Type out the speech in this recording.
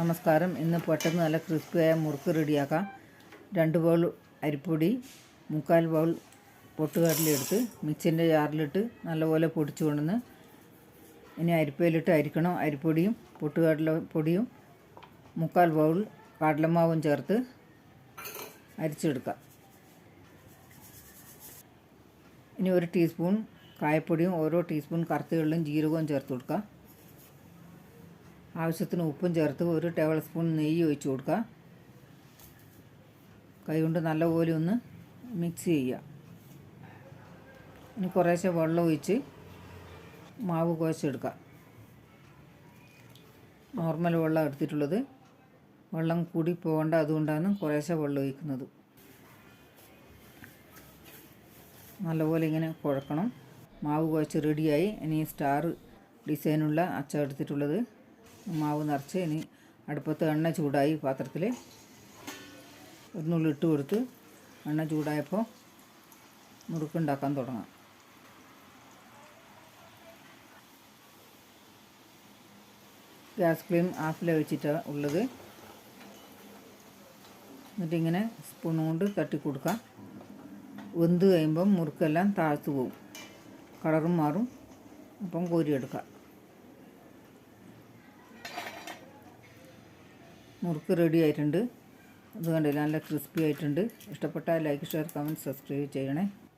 നമസ്കാരം. ഇന്ന് പെട്ടെന്ന് നല്ല ക്രിസ്പിയായ മുറുക്ക് റെഡിയാക്കാം. രണ്ട് ബൗൾ അരിപ്പൊടി മുക്കാൽ ബൗൾ പൊട്ടുകാട്ടിലെടുത്ത് മിക്സിന്റെ ജാറിലിട്ട് നല്ലപോലെ പൊടിച്ചു കൊണ്ടുവന്ന് ഇനി അരിപ്പയിലിട്ട് അരിക്കണം. അരിപ്പൊടിയും പൊട്ടുകടല പൊടിയും മുക്കാൽ ബൗൾ കടലമാവും ചേർത്ത് അരിച്ചെടുക്കാം. ഇനി ഒരു ടീസ്പൂൺ കായപ്പൊടിയും ഓരോ ടീസ്പൂൺ കറുത്തുകളിലും ജീരകവും ചേർത്ത് കൊടുക്കുക ആവശ്യത്തിന് ഉപ്പും ചേർത്ത് ഒരു ടേബിൾ സ്പൂൺ നെയ്യ് ഒഴിച്ച് കൊടുക്കുക. കൈകൊണ്ട് നല്ലപോലെ ഒന്ന് മിക്സ് ചെയ്യുക. ഇനി കുറേശ്ശെ വെള്ളം ഒഴിച്ച് മാവ് കുഴച്ചെടുക്കുക. നോർമൽ വെള്ളം എടുത്തിട്ടുള്ളത്. വെള്ളം കൂടി പോകേണ്ട അതുകൊണ്ടാണ് കുറേശ്ശെ വെള്ളം ഒഴിക്കുന്നത്. നല്ലപോലെ ഇങ്ങനെ കുഴക്കണം. മാവ് കുഴച്ച് റെഡിയായി ഇനി സ്റ്റാർ ഡിസൈനുള്ള അച്ച എടുത്തിട്ടുള്ളത്. മാവ് നിറച്ച് ഇനി അടുപ്പത്ത് എണ്ണ ചൂടായി പാത്രത്തിൽ ഒന്നുള്ളിൽ നുള്ളി ഇട്ട് കൊടുത്ത് എണ്ണ ചൂടായപ്പോൾ മുറുക്കുണ്ടാക്കാൻ തുടങ്ങാം. ഗ്യാസ് ക്ലീം ഹാഫിൽ വെച്ചിട്ടാണ് ഉള്ളത്. എന്നിട്ടിങ്ങനെ സ്പൂൺ കൊണ്ട് തട്ടി കൊടുക്കാം. വെന്ത് കഴിയുമ്പം മുറുക്കെല്ലാം താഴ്ത്തു പോവും. കളറും മാറും. അപ്പം കോരിയെടുക്കാം. മുറുക്ക് റെഡി ആയിട്ടുണ്ട്. അത് കണ്ടില്ല നല്ല ക്രിസ്പി ആയിട്ടുണ്ട്. ഇഷ്ടപ്പെട്ടാൽ ലൈക്ക് ഷെയർ കമന്റ് സബ്സ്ക്രൈബ് ചെയ്യണേ.